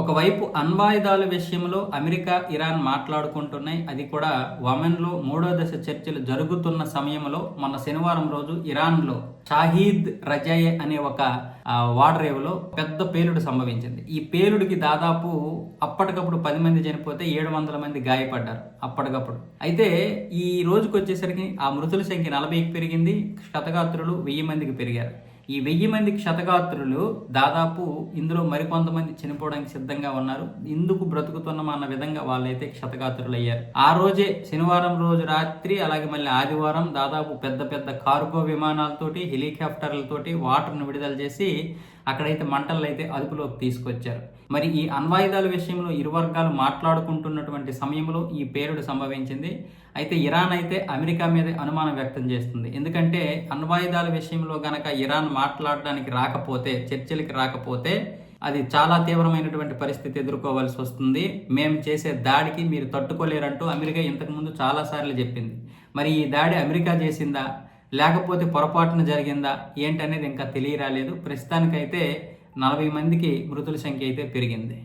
ఒకవైపు అణ్వాయుధాల విషయంలో America Iran మాట్లాడుకుంటున్నాయి. అది కూడా వమెన్లో మూడో దశ చర్చలు జరుగుతున్న సమయంలో మొన్న శనివారం రోజు ఇరాన్లో షాహీద్ రజాయే అనే ఒక వాడరేవులో పెద్ద పేలుడు సంభవించింది. ఈ పేలుడికి దాదాపు అప్పటికప్పుడు పది మంది చనిపోతే ఏడు వందల మంది గాయపడ్డారు అప్పటికప్పుడు. అయితే ఈ రోజుకి వచ్చేసరికి ఆ మృతుల సంఖ్య నలభైకి పెరిగింది. క్షతగాత్రులు వెయ్యి మందికి పెరిగారు. ఈ వెయ్యి మంది క్షతగాత్రులు దాదాపు ఇందులో మరికొంతమంది చనిపోవడానికి సిద్ధంగా ఉన్నారు. ఇందుకు బ్రతుకుతున్నాం అన్న విధంగా వాళ్ళైతే క్షతగాత్రులు అయ్యారు ఆ రోజే శనివారం రోజు రాత్రి అలాగే మళ్ళీ ఆదివారం దాదాపు పెద్ద పెద్ద కార్గో విమానాలతోటి హెలికాప్టర్లతోటి వాటర్ను విడుదల చేసి అక్కడైతే మంటలు అయితే అదుపులోకి తీసుకొచ్చారు. మరి ఈ అణ్వాయుధాల విషయంలో ఇరు వర్గాలు మాట్లాడుకుంటున్నటువంటి సమయంలో ఈ పేలుడు సంభవించింది. అయితే ఇరాన్ అయితే అమెరికా మీద అనుమానం వ్యక్తం చేస్తుంది. ఎందుకంటే అణ్వాయుధాల విషయంలో గనక ఇరాన్ మాట్లాడడానికి రాకపోతే చర్చలకి రాకపోతే అది చాలా తీవ్రమైనటువంటి పరిస్థితి ఎదుర్కోవాల్సి వస్తుంది. మేము చేసే దాడికి మీరు తట్టుకోలేరంటూ అమెరికా ఇంతకుముందు చాలాసార్లు చెప్పింది. మరి ఈ దాడి అమెరికా చేసిందా? లేకపోతే పొరపాటున జరిగిందా ఏంటనేది ఇంకా తెలియరాలేదు. ప్రస్తుతానికైతే నలభై మందికి మృతుల సంఖ్య అయితే పెరిగింది.